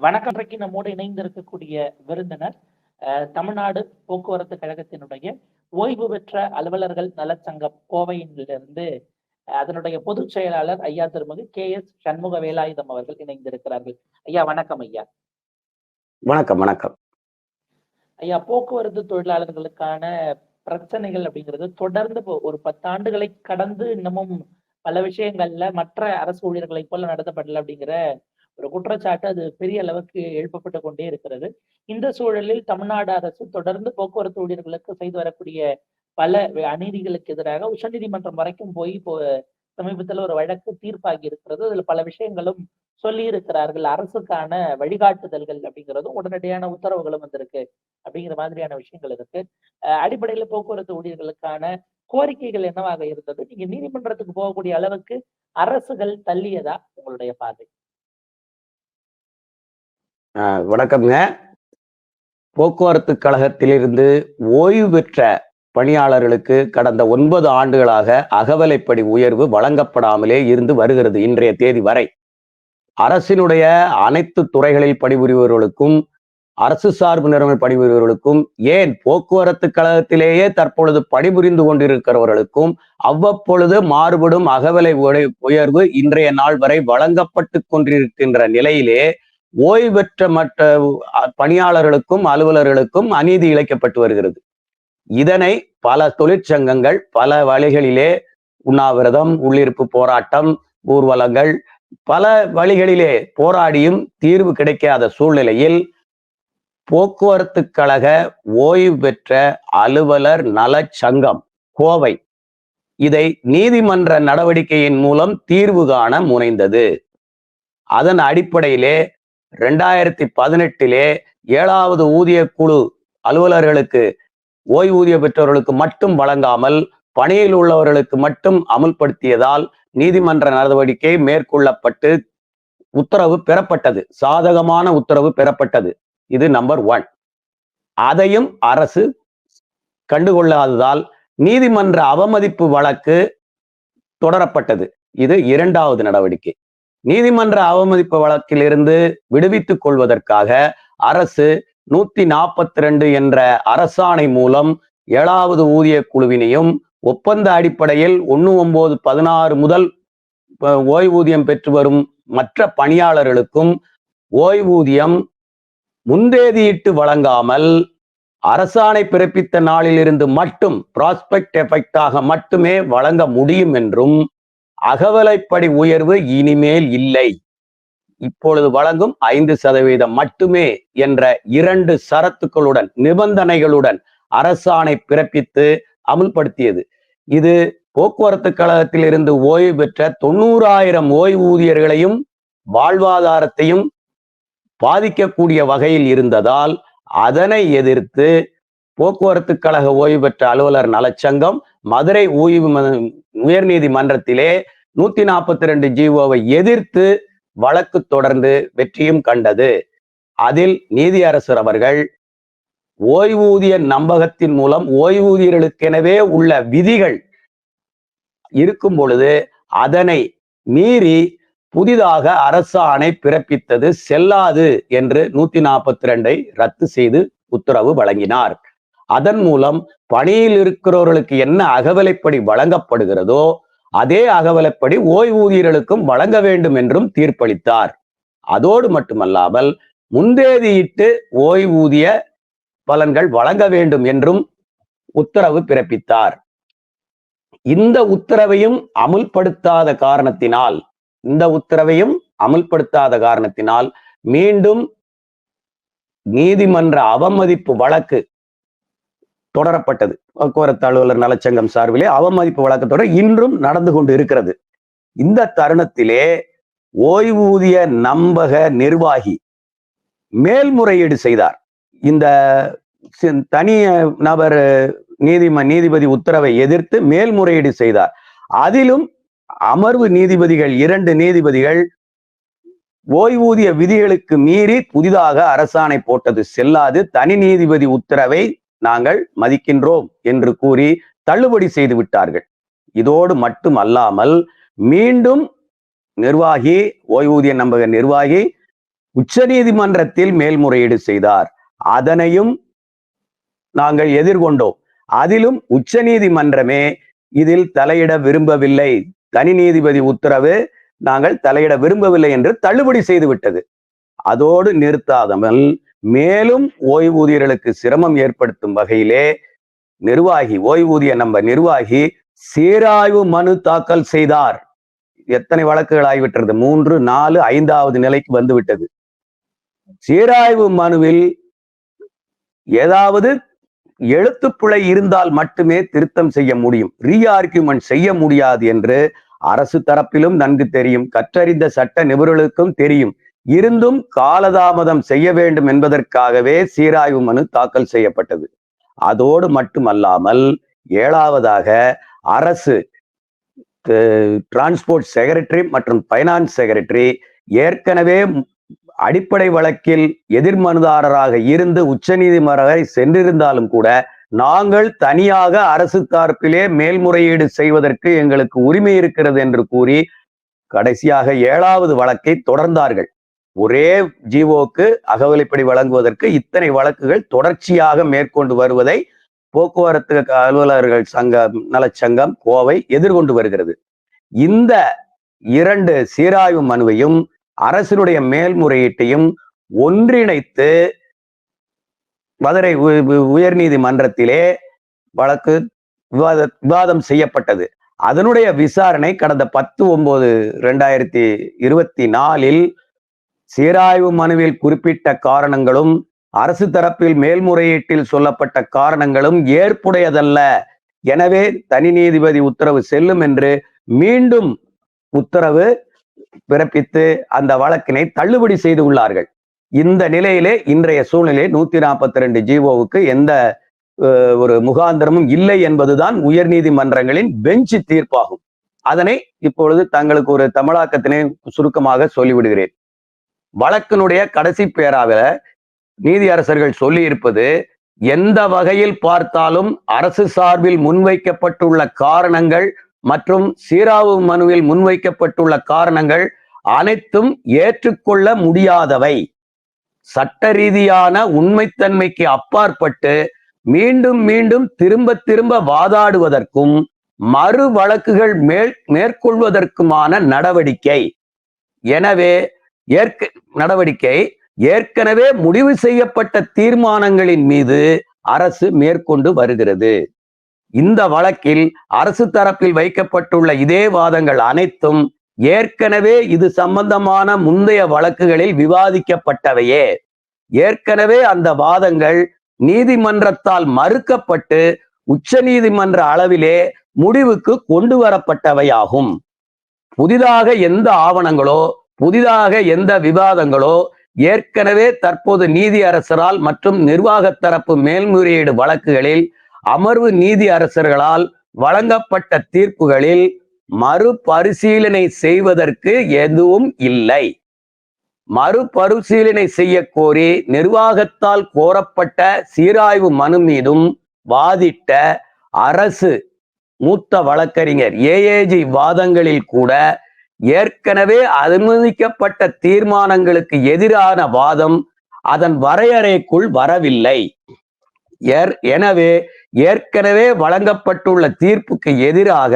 வணக்கம். இன்றைக்கு நம்மோடு இணைந்திருக்கக்கூடிய விருந்தினர் அஹ், தமிழ்நாடு போக்குவரத்து கழகத்தினுடைய ஓய்வு பெற்ற அலுவலர்கள் நலச்சங்கம் கோவையிலிருந்து அதனுடைய பொதுச் செயலாளர் ஐயா திருமதி கே எஸ் சண்முக வேலாயுதம் அவர்கள் இணைந்திருக்கிறார்கள். ஐயா வணக்கம் ஐயா. வணக்கம் வணக்கம். ஐயா போக்குவரத்து தொழிலாளர்களுக்கான பிரச்சனைகள் அப்படிங்கிறது தொடர்ந்து ஒரு பத்தாண்டுகளை கடந்து இன்னமும் பல விஷயங்கள்ல மற்ற அரசு ஊழியர்களைப் போல நடத்தப்படல அப்படிங்கிற ஒரு குற்றச்சாட்டு அது பெரிய அளவுக்கு எழுப்பப்பட்டு கொண்டே இருக்கிறது. இந்த சூழலில் தமிழ்நாடு அரசு தொடர்ந்து போக்குவரத்து ஊழியர்களுக்கு செய்து வரக்கூடிய பல அநீதிகளுக்கு எதிராக உச்சநீதிமன்றம் வரைக்கும் போய் இப்போ சமீபத்தில் ஒரு வழக்கு தீர்ப்பாகி இருக்கிறது. அதுல பல விஷயங்களும் சொல்லி இருக்கிறார்கள். அரசுக்கான வழிகாட்டுதல்கள் அப்படிங்கிறதும் உடனடியான உத்தரவுகளும் வந்திருக்கு அப்படிங்கிற மாதிரியான விஷயங்கள் இருக்கு. அஹ் அடிப்படையில போக்குவரத்து ஊழியர்களுக்கான கோரிக்கைகள் என்னவாக இருந்தது? நீங்க நீதிமன்றத்துக்கு போகக்கூடிய அளவுக்கு அரசுகள் தள்ளியதா உங்களுடைய பார்வை? வணக்கம்ங்க. போக்குவரத்து கழகத்திலிருந்து ஓய்வு பெற்ற பணியாளர்களுக்கு கடந்த ஒன்பது ஆண்டுகளாக அகவலைப்படி உயர்வு வழங்கப்படாமலே இருந்து வருகிறது இன்றைய தேதி வரை. அரசினுடைய அனைத்து துறைகளில் பணிபுரிபவர்களுக்கும் அரசு சார்பு நிறுவன பணிபுரிபவர்களுக்கும் ஏன் போக்குவரத்து கழகத்திலேயே தற்பொழுது பணிபுரிந்து கொண்டிருக்கிறவர்களுக்கும் அவ்வப்பொழுது மாறுபடும் அகவலை உயர்வு இன்றைய நாள் வரை வழங்கப்பட்டு கொண்டிருக்கின்ற நிலையிலே ஓய்வு பெற்ற மற்ற பணியாளர்களுக்கும் அலுவலர்களுக்கும் அநீதி இழைக்கப்பட்டு வருகிறது. இதனை பல தொழிற்சங்கங்கள் பல வழிகளிலே உண்ணாவிரதம் உள்ளிருப்பு போராட்டம் ஊர்வலங்கள் பல வழிகளிலே போராடியும் தீர்வு கிடைக்காத சூழ்நிலையில் போக்குவரத்து கழக ஓய்வு பெற்ற அலுவலர் நலச் சங்கம் கோவை இதை நீதிமன்ற நடவடிக்கையின் மூலம் தீர்வு காண முனைந்தது. அதன் அடிப்படையிலே ரெண்டாயிரத்தி பதினெட்டிலே ஏழாவது ஊதிய குழு அலுவலர்களுக்கு ஓய்வூதிய பெற்றவர்களுக்கு மட்டும் வழங்காமல் பணியில் உள்ளவர்களுக்கு மட்டும் அமுல்படுத்தியதால் நீதிமன்ற நடவடிக்கை மேற்கொள்ளப்பட்டு உத்தரவு பெறப்பட்டது. சாதகமான உத்தரவு பெறப்பட்டது. இது நம்பர் ஒன். அதையும் அரசு கண்டுகொள்ளாததால் நீதிமன்ற அவமதிப்பு வழக்கு தொடரப்பட்டது. இது இரண்டாவது நடவடிக்கை. நீதிமன்ற அவமதிப்பு வழக்கிலிருந்து விடுவித்துக் கொள்வதற்காக அரசு நூத்தி நாற்பத்தி ரெண்டு என்ற அரசாணை மூலம் ஏழாவது ஊதிய குழுவினையும் ஒப்பந்த அடிப்படையில் ஒன்று ஒன்பது பதினாறு முதல் ஓய்வூதியம் பெற்று வரும் மற்ற பணியாளர்களுக்கும் ஓய்வூதியம் முந்தேதியிட்டு வழங்காமல் அரசாணை பிறப்பித்த நாளிலிருந்து மட்டும் ப்ராஸ்பெக்ட் எஃபெக்டாக மட்டுமே வழங்க முடியும் என்றும் அகவலைப்படி உயர்வு இனிமேல் இல்லை. இப்பொழுது வழங்கும் ஐந்து சதவீதம் மட்டுமே என்ற இரண்டு சரத்துக்களுடன் நிபந்தனைகளுடன் அரசாணை பிறப்பித்து அமுல்படுத்தியது. இது போக்குவரத்து கழகத்தில் இருந்து ஓய்வு பெற்ற தொண்ணூறாயிரம் ஓய்வூதியர்களையும் வாழ்வாதாரத்தையும் பாதிக்கக்கூடிய வகையில் இருந்ததால் அதனை எதிர்த்து போக்குவரத்து கழக ஓய்வு பெற்ற அலுவலர் நலச்சங்கம் மதுரை ஓய்வு ம- உயர்நீதிமன்றத்திலே நூத்தி நாற்பத்தி ரெண்டு ஜிஓவை எதிர்த்து வழக்கு தொடர்ந்து வெற்றியும் கண்டது. அதில் நீதியரசர் அவர்கள் ஓய்வூதிய நம்பகத்தின் மூலம் ஓய்வூதியர்களுக்கெனவே உள்ள விதிகள் இருக்கும் பொழுது அதனை மீறி புதிதாக அரசாணை பிறப்பித்தது செல்லாது என்று நூத்தி நாற்பத்தி ரெண்டை ரத்து செய்து உத்தரவு வழங்கினார். அதன் மூலம் பணியில் இருக்கிறவர்களுக்கு என்ன அகவலைப்படி வழங்கப்படுகிறதோ அதே அகவலப்படி ஓய்வூதியர்களுக்கும் வழங்க வேண்டும் என்றும் தீர்ப்பளித்தார். அதோடு மட்டுமல்லாமல் முந்தேதியிட்டு ஓய்வூதிய பலன்கள் வழங்க வேண்டும் என்றும் உத்தரவு பிறப்பித்தார். இந்த உத்தரவையும் அமுல்படுத்தாத காரணத்தினால் இந்த உத்தரவையும் அமுல்படுத்தாத காரணத்தினால் மீண்டும் நீதிமன்ற அவமதிப்பு வழக்கு தொடரப்பட்டது. போக்குவரத்து அலுவலர் நலச்சங்கம் சார்பிலே அவமதிப்பு வழக்கு தொடர் இன்றும் நடந்து கொண்டு இருக்கிறது. இந்த தருணத்திலே ஓய்வூதிய நம்பக நிர்வாகி மேல்முறையீடு செய்தார். இந்த சி- தனி நபர் நீதிம நீதிபதி உத்தரவை எதிர்த்து மேல்முறையீடு செய்தார். அதிலும் அமர்வு நீதிபதிகள் இரண்டு நீதிபதிகள் ஓய்வூதிய விதிகளுக்கு மீறி புதிதாக அரசாணை போட்டது செல்லாது. தனி நீதிபதி உத்தரவை நாங்கள் மதிக்கின்றோம் என்று கூறி தள்ளுபடி செய்து விட்டார்கள். இதோடு மட்டும் அல்லாமல் மீண்டும் நிர்வாகி ஓய்வூதிய நம்பக நிர்வாகி உச்சநீதிமன்றத்தில் மேல்முறையீடு செய்தார். அதனையும் நாங்கள் எதிர்கொண்டோம். அதிலும் உச்சநீதிமன்றமே இதில் தலையிட விரும்பவில்லை. தனி நீதிபதி உத்தரவு நாங்கள் தலையிட விரும்பவில்லை என்று தள்ளுபடி செய்துவிட்டது அதோடு நிறுத்தாதமல் மேலும் ஓய்வூதியர்களுக்கு சிரமம் ஏற்படுத்தும் வகையிலே நிர்வாகி ஓய்வூதிய நம்ம நிர்வாகி சீராய்வு மனு தாக்கல் செய்தார். எத்தனை வழக்குகள் ஆகிவிட்டது? மூன்று நாலு ஐந்தாவது நிலைக்கு வந்து விட்டது சீராய்வு மனுவில் ஏதாவது எழுத்துப்பிழை இருந்தால் மட்டுமே திருத்தம் செய்ய முடியும். ரீஆர்குமெண்ட் செய்ய முடியாது என்று அரசு தரப்பிலும் நன்கு தெரியும். கற்றறிந்த சட்ட நிபுணர்களுக்கும் தெரியும். இருந்தும் காலதாமதம் செய்ய வேண்டும் என்பதற்காகவே சீராய்வு மனு தாக்கல் செய்யப்பட்டது. அதோடு மட்டுமல்லாமல் ஏழாவதாக அரசு டிரான்ஸ்போர்ட் செக்ரட்டரி மற்றும் பைனான்ஸ் செக்ரட்டரி ஏற்கனவே அடிப்படை வழக்கில் எதிர்மனுதாரராக இருந்து உச்சநீதிமன்றம் வரை சென்றிருந்தாலும் கூட நாங்கள் தனியாக அரசு தரப்பிலே மேல்முறையீடு செய்வதற்கு எங்களுக்கு உரிமை இருக்கிறது என்று கூறி கடைசியாக ஏழாவது வழக்கை தொடர்ந்தார்கள். ஒரே ஜீவோக்கு அகவலைப்படி வழங்குவதற்கு இத்தனை வழக்குகள் தொடர்ச்சியாக மேற்கொண்டு வருவதை போக்குவரத்து அலுவலர்கள் சங்கம் நலச்சங்கம் கோவை எதிர்கொண்டு வருகிறது. இந்த இரண்டு சீராய்வு மனுவையும் அரசினுடைய மேல்முறையீட்டையும் ஒன்றிணைத்து மதுரை உயர் நீதிமன்றத்திலே வழக்கு விவாத விவாதம் செய்யப்பட்டது. அதனுடைய விசாரணை கடந்த பத்து ஒன்பது ரெண்டாயிரத்தி இருபத்தி நாலில் சீராய்வு மனுவில் குறிப்பிட்ட காரணங்களும் அரசு தரப்பில் மேல்முறையீட்டில் சொல்லப்பட்ட காரணங்களும் ஏற்புடையதல்ல. எனவே தனி நீதிபதி உத்தரவு செல்லும் என்று மீண்டும் உத்தரவு பிறப்பித்து அந்த வழக்கினை தள்ளுபடி செய்து உள்ளார்கள். இந்த நிலையிலே இன்றைய சூழ்நிலை நூத்தி நாற்பத்தி ரெண்டு ஜிஓவுக்கு எந்த ஒரு முகாந்திரமும் இல்லை என்பதுதான் உயர் நீதிமன்றங்களின் பெஞ்சு தீர்ப்பாகும். அதனை இப்பொழுது தங்களுக்கு ஒரு தமிழாக்கத்தினை சுருக்கமாக சொல்லிவிடுகிறேன். வழக்கினுடைய கடைசி பேராவில நீதியரசர்கள் சொல்லி இருப்பது எந்த வகையில் பார்த்தாலும் அரசு சார்பில் முன்வைக்கப்பட்டுள்ள காரணங்கள் மற்றும் சீராவு மனுவில் முன்வைக்கப்பட்டுள்ள காரணங்கள் அனைத்தும் ஏற்றுக்கொள்ள முடியாதவை. சட்ட ரீதியான உண்மைத்தன்மைக்கு அப்பாற்பட்டு மீண்டும் மீண்டும் திரும்ப திரும்ப வாதாடுவதற்கும் மறு வழக்குகள் மேல் மேற்கொள்வதற்குமான நடவடிக்கை. எனவே ஏற்க நடவடிக்கை ஏற்கனவே முடிவு செய்யப்பட்ட தீர்மானங்களின் மீது அரசு மேற்கொண்டு வருகிறது. இந்த வழக்கில் அரசு தரப்பில் வைக்கப்பட்டுள்ள இதே வாதங்கள் அனைத்தும் ஏற்கனவே இது சம்பந்தமான முந்தைய வழக்குகளில் விவாதிக்கப்பட்டவையே. ஏற்கனவே அந்த வாதங்கள் நீதிமன்றத்தால் மறுக்கப்பட்டு உச்ச நீதிமன்ற அளவிலே முடிவுக்கு கொண்டு வரப்பட்டவையாகும். புதிதாக எந்த ஆவணங்களோ புதிதாக எந்த விவாதங்களோ ஏற்கனவே தற்போது நீதி அரசரால் மற்றும் நிர்வாக தரப்பு மேல்முறையீடு வழக்குகளில் அமர்வு நீதி அரசர்களால் வழங்கப்பட்ட தீர்ப்புகளில் மறுபரிசீலனை செய்வதற்கு எதுவும் இல்லை. மறுபரிசீலனை செய்ய கோரி நிர்வாகத்தால் கோரப்பட்ட சீராய்வு மனு மீதும் வாதிட்ட அரசு மூத்த வழக்கறிஞர் ஏஏஜி வாதங்களில் கூட ஏற்கனவே அனுமதிக்கப்பட்ட தீர்மானங்களுக்கு எதிரான வாதம் அதன் வரையறைக்குள் வரவில்லை. எனவே ஏற்கனவே வழங்கப்பட்டுள்ள தீர்ப்புக்கு எதிராக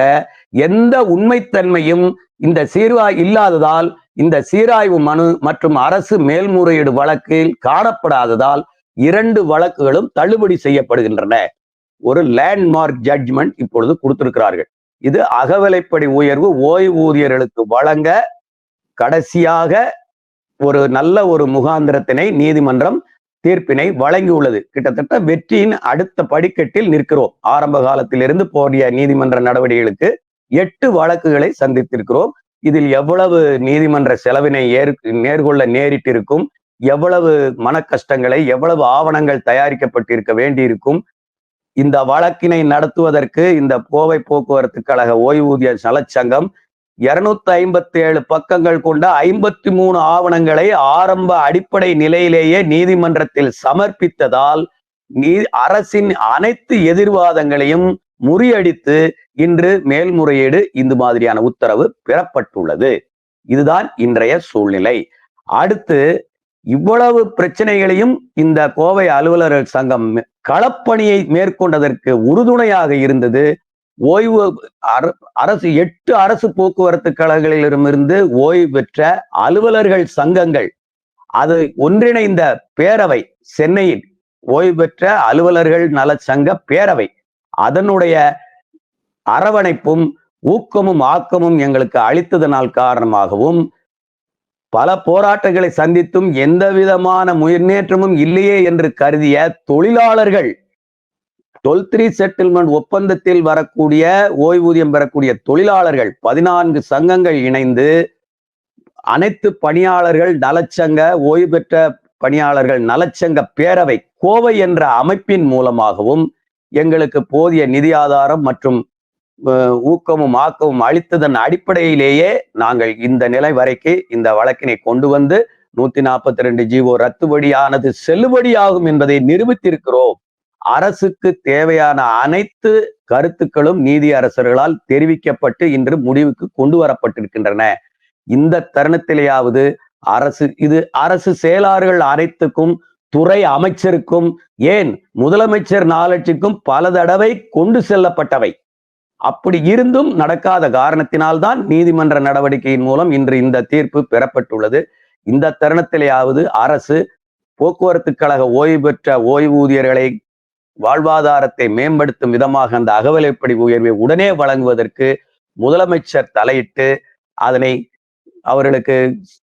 எந்த உண்மைத்தன்மையும் இந்த சீர்வாய் இல்லாததால் இந்த சீராய்வு மனு மற்றும் அரசு மேல்முறையீடு வழக்கில் காணப்படாததால் இரண்டு வழக்குகளும் தள்ளுபடி செய்யப்படுகின்றன. ஒரு லேண்ட்மார்க் ஜட்ஜ்மெண்ட் இப்பொழுது கொடுத்திருக்கிறார்கள். இது அகவிலைப்படி உயர்வு ஓய்வூதியர்களுக்கு வழங்க கடைசியாக ஒரு நல்ல ஒரு முகாந்திரத்தினை நீதிமன்றம் தீர்ப்பினை வழங்கியுள்ளது. கிட்டத்தட்ட வெற்றியின் அடுத்த படிக்கட்டில் நிற்கிறோம். ஆரம்ப காலத்திலிருந்து போடிய நீதிமன்ற நடவடிக்கைகளுக்கு எட்டு வழக்குகளை சந்தித்திருக்கிறோம். இதில் எவ்வளவு நீதிமன்ற செலவினை ஏற் நேர்கொள்ள நேரிட்டிருக்கும் எவ்வளவு மன கஷ்டங்களை எவ்வளவு ஆவணங்கள் தயாரிக்கப்பட்டிருக்க வேண்டியிருக்கும் இந்த வழக்கினை நடத்துவதற்கு இந்த கோவை போக்குவரத்து கழக ஓய்வூதிய நலச்சங்கம் இருநூத்தி ஐம்பத்தி ஏழு பக்கங்கள் கொண்ட ஐம்பத்தி மூணு ஆவணங்களை ஆரம்ப அடிப்படை நிலையிலேயே நீதிமன்றத்தில் சமர்ப்பித்ததால் நீ அரசின் அனைத்து எதிர்வாதங்களையும் முறியடித்து இன்று மேல்முறையீடு இந்த மாதிரியான உத்தரவு பெறப்பட்டுள்ளது. இதுதான் இன்றைய சூழ்நிலை. அடுத்து இவ்வளவு பிரச்சனைகளையும் இந்த கோவை அலுவலர்கள் சங்கம் களப்பணியை மேற்கொண்டதற்கு உறுதுணையாக இருந்தது. ஓய்வு அர- அரசு எட்டு அரசு போக்குவரத்து கழகங்களிலிருந்து ஓய்வு பெற்ற அலுவலர்கள் சங்கங்கள். அது ஒன்றிணைந்த பேரவை சென்னையில் ஓய்வு பெற்ற அலுவலர்கள் நல சங்க பேரவை. அதனுடைய அரவணைப்பும் ஊக்கமும் ஆக்கமும் எங்களுக்கு அளித்ததனால் காரணமாகவும் பல போராட்டங்களை சந்தித்தும் எந்த விதமான முன்னேற்றமும் இல்லையே என்று கருதிய தொழிலாளர்கள் டுவெல் த்ரீ செட்டில்மெண்ட் ஒப்பந்தத்தில் வரக்கூடிய ஓய்வூதியம் பெறக்கூடிய தொழிலாளர்கள் பதினான்கு சங்கங்கள் இணைந்து அனைத்து பணியாளர்கள் நலச்சங்க ஓய்வு பெற்ற பணியாளர்கள் நலச்சங்க பேரவை கோவை என்ற அமைப்பின் மூலமாகவும் எங்களுக்கு போதிய நிதி ஆதாரம் மற்றும் ஊக்கமும் ஆக்கமும் அளித்ததன் அடிப்படையிலேயே நாங்கள் இந்த நிலை வரைக்கு இந்த வழக்கினை கொண்டு வந்து நூத்தி நாற்பத்தி ரெண்டு ஜீவோ ரத்துபடியானது செல்லுபடியாகும் என்பதை நிரூபித்திருக்கிறோம். அரசுக்கு தேவையான அனைத்து கருத்துக்களும் நீதி அரசர்களால் தெரிவிக்கப்பட்டு இன்று முடிவுக்கு கொண்டு வரப்பட்டிருக்கின்றன. இந்த தருணத்திலேயாவது அரசு இது அரசு செயலாளர்கள் அனைத்துக்கும் துறை அமைச்சருக்கும் ஏன் முதலமைச்சர் நாளட்சிக்கும் பல தடவை கொண்டு செல்லப்பட்டவை. அப்படி இருந்தும் நடக்காத காரணத்தினால்தான் நீதிமன்ற நடவடிக்கையின் மூலம் இன்று இந்த தீர்ப்பு பெறப்பட்டுள்ளது. இந்த தருணத்திலேயாவது அரசு போக்குவரத்து கழக ஓய்வு பெற்ற ஓய்வூதியர்களை வாழ்வாதாரத்தை மேம்படுத்தும் விதமாக அந்த அகவலைப்படி உயர்வை உடனே வழங்குவதற்கு முதலமைச்சர் தலையிட்டு அதனை அவர்களுக்கு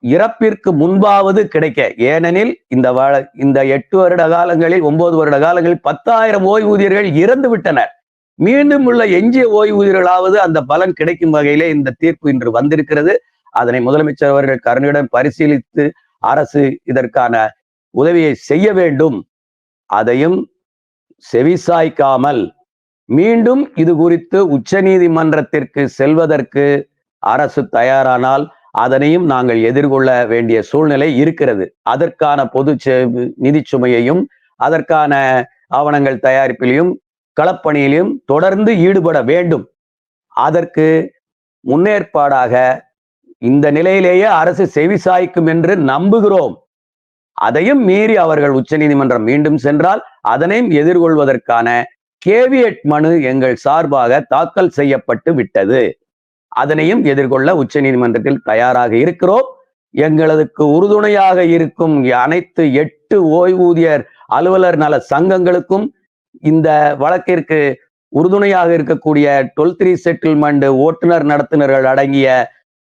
இறப்பிற்கு முன்பாவது கிடைக்க. ஏனெனில் இந்த வ இந்த எட்டு வருட காலங்களில் ஒன்பது வருட காலங்களில் பத்தாயிரம் ஓய்வூதியர்கள் இறந்து விட்டனர் மீண்டும் உள்ள எஞ்சிய ஓய்வூதியர்களாவது அந்த பலன் கிடைக்கும் வகையிலே இந்த தீர்ப்பு இன்று வந்திருக்கிறது. அதனை முதலமைச்சர் அவர்கள் கருணையுடன் பரிசீலித்து அரசு இதற்கான உதவியை செய்ய வேண்டும். அதையும் செவிசாய்க்காமல் மீண்டும் இது குறித்து உச்ச நீதிமன்றத்திற்கு செல்வதற்கு அரசு தயாரானால் அதனையும் நாங்கள் எதிர்கொள்ள வேண்டிய சூழ்நிலை இருக்கிறது. அதற்கான பொது நிதி சுமையையும் அதற்கான ஆவணங்கள் தயாரிப்பிலையும் களப்பணியிலும் தொடர்ந்து ஈடுபட வேண்டும். அதற்கு முன்னேற்பாடாக இந்த நிலையிலேயே அரசு செவிசாய்க்கும் என்று நம்புகிறோம். அதையும் மீறி அவர்கள் உச்சநீதிமன்றம் மீண்டும் சென்றால் அதனையும் எதிர்கொள்வதற்கான கேவியட் மனு எங்கள் சார்பாக தாக்கல் செய்யப்பட்டு விட்டது. அதனையும் எதிர்கொள்ள உச்சநீதிமன்றத்தில் தயாராக இருக்கிறோம். எங்களதுக்கு உறுதுணையாக இருக்கும் அனைத்து எட்டு ஓய்வூதியர் அலுவலர் நல சங்கங்களுக்கும் இந்த வழக்கிற்கு உறுதுணையாக இருக்கக்கூடிய டுவெல் த்ரீ செட்டில்மெண்ட் ஓட்டுநர் நடத்துனர்கள் அடங்கிய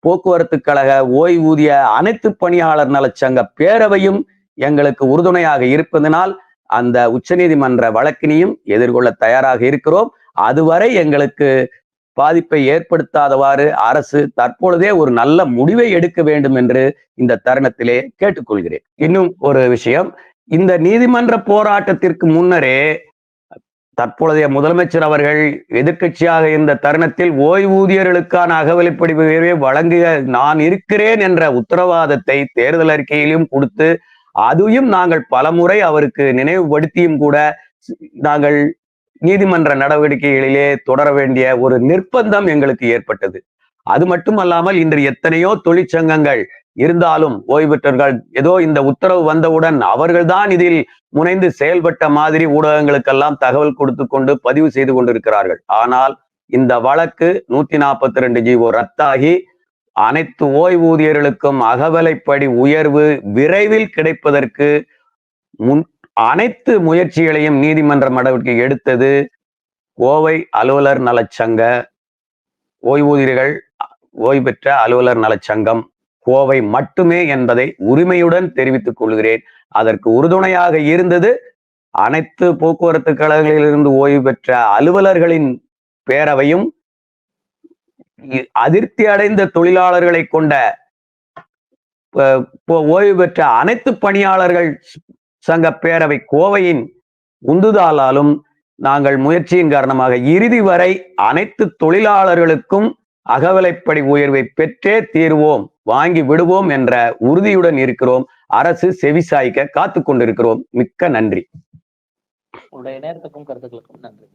போக்குவரத்து கழக ஓய்வூதிய அனைத்து பணியாளர் நலச்சங்க பேரவையும் எங்களுக்கு உறுதுணையாக இருப்பதனால் அந்த உச்சநீதிமன்ற வழக்கினையும் எதிர்கொள்ள தயாராக இருக்கிறோம். அதுவரை எங்களுக்கு பாதிப்பை ஏற்படுத்தாதவாறு அரசு தற்பொழுதே ஒரு நல்ல முடிவை எடுக்க வேண்டும் என்று இந்த தருணத்திலே கேட்டுக்கொள்கிறேன். இன்னும் ஒரு விஷயம் இந்த நீதிமன்ற போராட்டத்திற்கு முன்னரே தற்பொழுதைய முதலமைச்சர் அவர்கள் எதிர்க்கட்சியாக இருந்த தருணத்தில் ஓய்வூதியர்களுக்கான அகவலைப்படி உயர்வை வழங்குக நான் இருக்கிறேன் என்ற உத்தரவாதத்தை தேர்தல் அறிக்கையிலும் கொடுத்து அதையும் நாங்கள் பலமுறை அவருக்கு நினைவுபடுத்தியும் கூட நாங்கள் நீதிமன்ற நடவடிக்கைகளிலே தொடர வேண்டிய ஒரு நிர்பந்தம் எங்களுக்கு ஏற்பட்டது. அது மட்டுமல்லாமல் இன்று எத்தனையோ தொழிற்சங்கங்கள் இருந்தாலும் ஓய்வு பெற்றவர்கள் ஏதோ இந்த உத்தரவு வந்தவுடன் அவர்கள்தான் இதில் முனைந்து செயல்பட்ட மாதிரி ஊடகங்களுக்கெல்லாம் தகவல் கொடுத்து கொண்டு பதிவு செய்து கொண்டிருக்கிறார்கள். ஆனால் இந்த வழக்கு நூத்தி நாற்பத்தி ரெண்டு ஜீவோ ரத்தாகி அனைத்து ஓய்வூதியர்களுக்கும் அகவலைப்படி உயர்வு விரைவில் கிடைப்பதற்கு முன் அனைத்து முயற்சிகளையும் நீதிமன்ற நடவடிக்கை எடுத்தது கோவை அலுவலர் நலச்சங்க ஓய்வூதியர்கள் ஓய்வு பெற்ற அலுவலர் நலச்சங்கம். கோவை மட்டுமே என்பதை உரிமையுடன் தெரிவித்துக் கொள்கிறேன். அதற்கு உறுதுணையாக இருந்தது அனைத்து போக்குவரத்து கழகங்களிலிருந்து ஓய்வு பெற்ற அலுவலர்களின் பேரவையும் அதிருப்தி அடைந்த தொழிலாளர்களை கொண்ட ஓய்வு பெற்ற அனைத்து பணியாளர்கள் சங்க பேரவை கோவையின் உந்துதலாலும் நாங்கள் முயற்சியின் காரணமாக இறுதி வரை அனைத்து தொழிலாளர்களுக்கும் அகவலைப்படி உயர்வை பெற்றே தீர்வோம் வாங்கி விடுவோம் என்ற உறுதியுடன் இருக்கிறோம். அரசு செவிசாய்க்க காத்து கொண்டிருக்கிறோம். மிக்க நன்றி. உங்களுடைய நேரத்துக்கும் கருத்துக்களுக்கும் நன்றி.